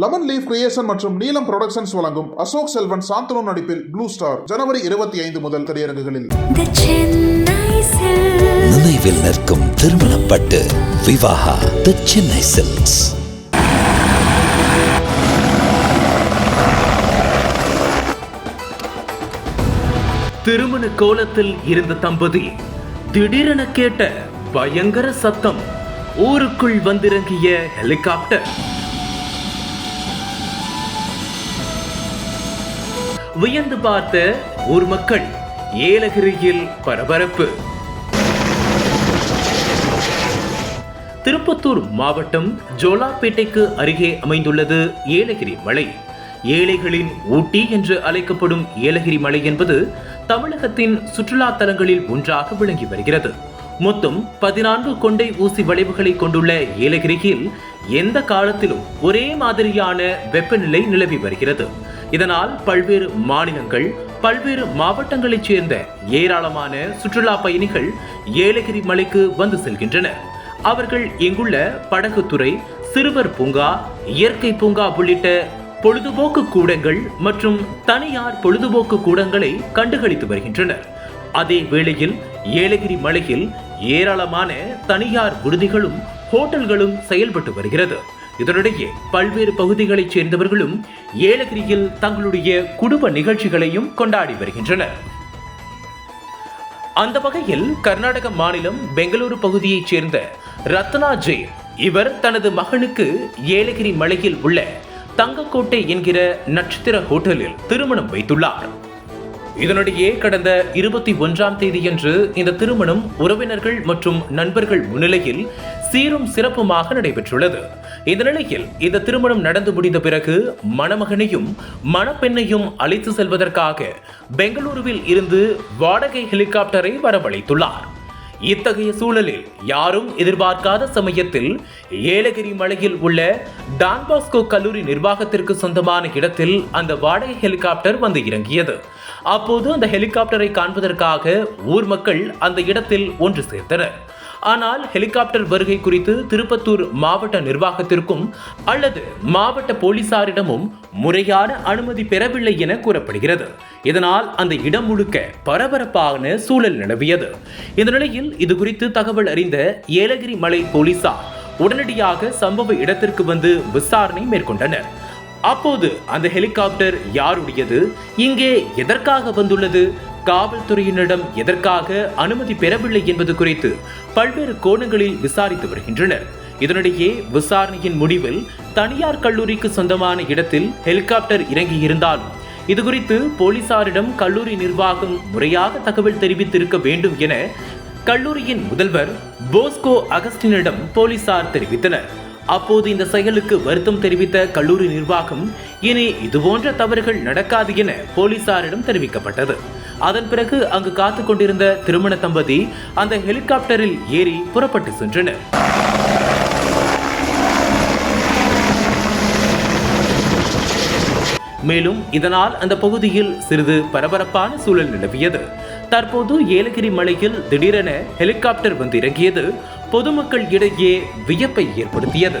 Lemon leaf creation மற்றும் நீலம் productions வழங்கும் அசோக் செல்வன் சாந்தனு நடிப்பில் ப்ளூ ஸ்டார் ஜனவரி இருபத்தி ஐந்து முதல் திரையரங்குகளில். The Chennai Silks. நினைவில் நிற்கும் திருமணப்பட்டு விவாகா தி சென்னை சில்க்ஸ் திருமண கோலத்தில் இருந்த தம்பதி திடீரென கேட்ட பயங்கர சத்தம். ஊருக்குள் வந்திறங்கிய ஹெலிகாப்டர் வியந்து பார்த்த ஊர் மக்கள் ஏலகிரியில் பரபரப்பு. திருப்பத்தூர் மாவட்டம் ஜோலாப்பேட்டைக்கு அருகே அமைந்துள்ளது ஏலகிரி மலை. ஏழைகளின் ஊட்டி என்று அழைக்கப்படும் ஏலகிரி மலை என்பது தமிழகத்தின் சுற்றுலா தலங்களில் ஒன்றாக விளங்கி வருகிறது. மொத்தம் பதினான்கு கொண்டை ஊசி வளைவுகளை கொண்டுள்ள ஏலகிரியில் எந்த காலத்திலும் ஒரே மாதிரியான வெப்பநிலை நிலவி வருகிறது. இதனால் பல்வேறு மாநிலங்கள் பல்வேறு மாவட்டங்களைச் சேர்ந்த ஏராளமான சுற்றுலா பயணிகள் ஏலகிரி மலைக்கு வந்து செல்கின்றனர். அவர்கள் இங்குள்ள படகுத்துறை சிறுவர் பூங்கா இயற்கை பூங்கா உள்ளிட்ட பொழுதுபோக்கு கூடங்கள் மற்றும் தனியார் பொழுதுபோக்கு கூடங்களை கண்டுகளித்து வருகின்றனர். அதே வேளையில் ஏலகிரி மலையில் ஏராளமான தனியார் விடுதிகளும் ஹோட்டல்களும் செயல்பட்டு வருகிறது. இதனிடையே பல்வேறு பகுதிகளைச் சேர்ந்தவர்களும் ஏலகிரியில் தங்களுடைய குடும்ப நிகழ்ச்சிகளையும் கொண்டாடி வருகின்றனர். அந்த வகையில் கர்நாடக மாநிலம் பெங்களூரு பகுதியைச் சேர்ந்த ரத்னா ஜெய் இவர் தனது மகனுக்கு ஏலகிரி மலையில் உள்ள தங்கக்கோட்டை என்கிற நட்சத்திர ஹோட்டலில் திருமணம் வைத்துள்ளார். இதனிடையே கடந்த இருபத்தி ஒன்றாம் தேதியன்று இந்த திருமணம் உறவினர்கள் மற்றும் நண்பர்கள் முன்னிலையில் சீரும் சிறப்புமாக நடைபெற்றுள்ளது. இந்த நிலையில் இந்த திருமணம் நடந்து முடிந்த பிறகு மணமகனையும் மணப்பெண்ணையும் அழைத்து செல்வதற்காக பெங்களூருவில் இருந்து வாடகை ஹெலிகாப்டரை வரவழைத்துள்ளார். இத்தகைய சூழலில் யாரும் எதிர்பார்க்காத சமயத்தில் ஏலகிரி மலையில் உள்ள டான்பாஸ்கோ கல்லூரி நிர்வாகத்திற்கு சொந்தமான இடத்தில் அந்த வாடகை ஹெலிகாப்டர் வந்து இறங்கியது. அப்போது அந்த ஹெலிகாப்டரை காண்பதற்காக ஊர் மக்கள் அந்த இடத்தில் ஒன்று சேர்ந்தனர் ஆனால் ஹெலிகாப்டர் வருகை குறித்து திருப்பத்தூர் மாவட்ட நிர்வாகத்திற்கும் அல்லது மாவட்ட போலீசாரிடமும் முறையான அனுமதி பெறவில்லை என கூறப்படுகிறது. இதனால் அந்த இடம் முழுக்க பரபரப்பான சூழல் நிலவியது. இந்த நிலையில் இது குறித்து தகவல் அறிந்த ஏலகிரி மலை போலீசார் உடனடியாக சம்பவ இடத்திற்கு வந்து விசாரணை மேற்கொண்டனர். அப்போது அந்த ஹெலிகாப்டர் யாருடையது? இங்கே எதற்காக வந்துள்ளது? காவல்துறையினரிடம் எதற்காக அனுமதி பெறவில்லை என்பது குறித்து பல்வேறு கோணங்களில் விசாரித்து வருகின்றனர். இதனிடையே விசாரணையின் முடிவில் தனியார் கல்லூரிக்கு சொந்தமான இடத்தில் ஹெலிகாப்டர் இறங்கியிருந்தாலும் இதுகுறித்து போலீசாரிடம் கல்லூரி நிர்வாகம் முறையாக தகவல் தெரிவித்திருக்க வேண்டும் என கல்லூரியின் முதல்வர் போஸ்கோ அகஸ்டினிடம் போலீசார் தெரிவித்தனர். அப்போது இந்த செயலுக்கு வருத்தம் தெரிவித்த கல்லூரி நிர்வாகம் இனி இதுபோன்ற தவறுகள் நடக்காது என போலீசாரிடம் தெரிவிக்கப்பட்டது. அதன் பிறகு அங்கு காத்துக் கொண்டிருந்த திருமண தம்பதி அந்த ஹெலிகாப்டரில் ஏறி புறப்பட்டு சென்றனர். மேலும் இதனால் அந்த பகுதியில் சிறிது பரபரப்பான சூழல் நிலவியது. தற்போது ஏலகிரி மலையில் திடீரென ஹெலிகாப்டர் வந்து இறங்கியது. பொதுமக்கள் இடையே வியப்பை ஏற்படுத்தியது.